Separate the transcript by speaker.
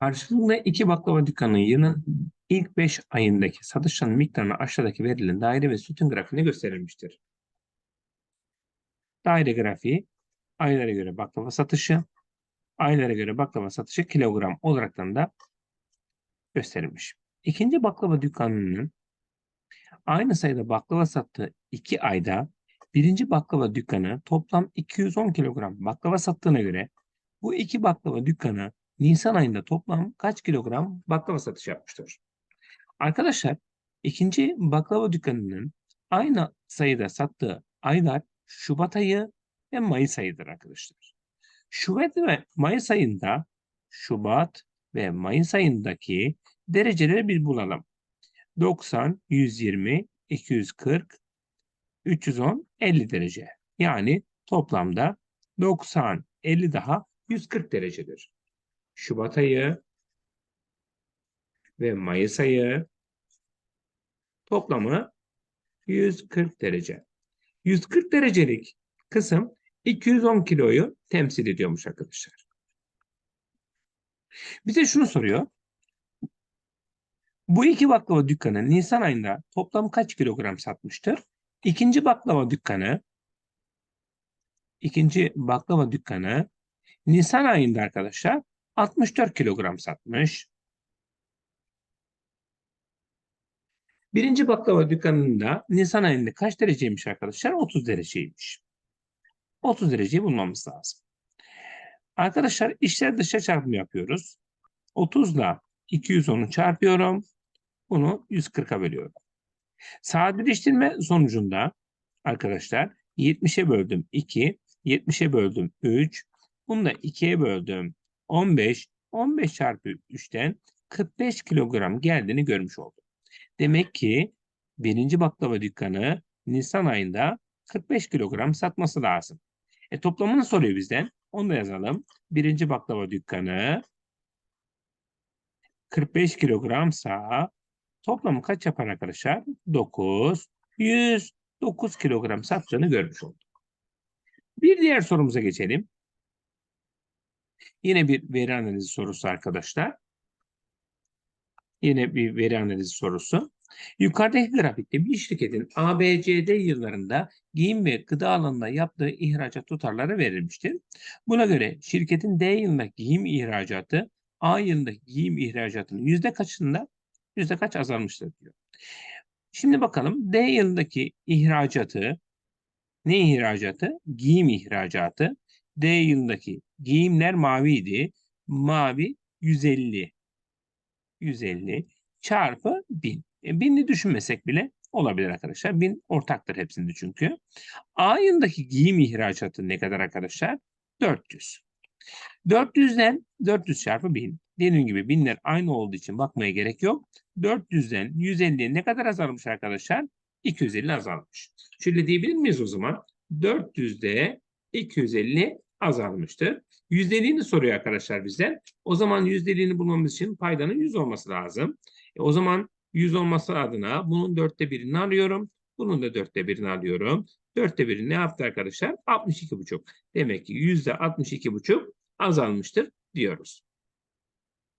Speaker 1: Karşılığında iki baklava dükkanının yılın ilk 5 ayındaki satışların miktarını aşağıdaki verilen daire ve sütun grafiğinde gösterilmiştir. Daire grafiği aylara göre baklava satışı, aylara göre baklava satışı kilogram olaraktan da gösterilmiş. İkinci baklava dükkanının aynı sayıda baklava sattığı 2 ayda birinci baklava dükkanı toplam 210 kilogram baklava sattığına göre bu iki baklava dükkanı Nisan ayında toplam kaç kilogram baklava satış yapmıştır? Arkadaşlar ikinci baklava dükkanının aynı sayıda sattığı aylar Şubat ayı ve Mayıs ayıdır arkadaşlar. Şubat ve Mayıs ayında Şubat ve Mayıs ayındaki dereceleri bir bulalım. 90, 120, 240, 310, 50 derece. Yani toplamda 90, 50 daha 140 derecedir. Şubat ayı ve Mayıs ayı toplamı 140 derece. 140 derecelik kısım 210 kiloyu temsil ediyormuş arkadaşlar. Bize şunu soruyor. Bu iki baklava dükkanı Nisan ayında toplam kaç kilogram satmıştır? İkinci baklava dükkanı ikinci baklava dükkanı Nisan ayında arkadaşlar 64 kilogram satmış. Birinci baklava dükkanında Nisan ayında kaç dereceymiş arkadaşlar? 30 dereceymiş. 30 dereceyi bulmamız lazım. Arkadaşlar işler dışa çarpımı yapıyoruz. 30 ile 210'u çarpıyorum. Bunu 140'a bölüyorum. Sadeleştirme sonucunda arkadaşlar 70'e böldüm 2, 70'e böldüm 3, bunu da 2'ye böldüm 15, 15 çarpı 3'ten 45 kilogram geldiğini görmüş oldum. Demek ki birinci baklava dükkanı Nisan ayında 45 kilogram satması lazım. E toplamını soruyor bizden. Onu da yazalım. Birinci baklava dükkanı 45 kilogramsa toplamı kaç yapar arkadaşlar? 9. 109 kilogram sattığını görmüş olduk. Bir diğer sorumuza geçelim. Yine bir veri analizi sorusu arkadaşlar. Yine bir veri analizi sorusu. Yukarıdaki grafikte bir şirketin ABCD yıllarında giyim ve gıda alanında yaptığı ihracat tutarları verilmiştir. Buna göre şirketin D yılındaki giyim ihracatı A yılındaki giyim ihracatının yüzde kaçında yüzde kaç azalmıştır diyor. Şimdi bakalım D yılındaki ihracatı ne ihracatı? Giyim ihracatı. D yılındaki giyimler maviydi. Mavi 150. 150 çarpı 1000. E, 1000'i düşünmesek bile olabilir arkadaşlar. 1000 ortaktır hepsinde çünkü. A yılındaki giyim ihracatı ne kadar arkadaşlar? 400. 400'den 400 çarpı 1000. Dediğim gibi binler aynı olduğu için bakmaya gerek yok. 400'den 150'ye ne kadar azalmış arkadaşlar? 250 azalmış. Şöyle diyebilir miyiz o zaman? 400'de 250 azalmıştır. Yüzdeliğini soruyor arkadaşlar bizden. O zaman yüzdeliğini bulmamız için paydanın 100 olması lazım. E, o zaman 100 olması adına bunun dörtte birini alıyorum. Bunun da dörtte birini alıyorum. Dörtte biri ne yaptı arkadaşlar? 62,5. Demek ki yüzde 62,5 azalmıştır diyoruz.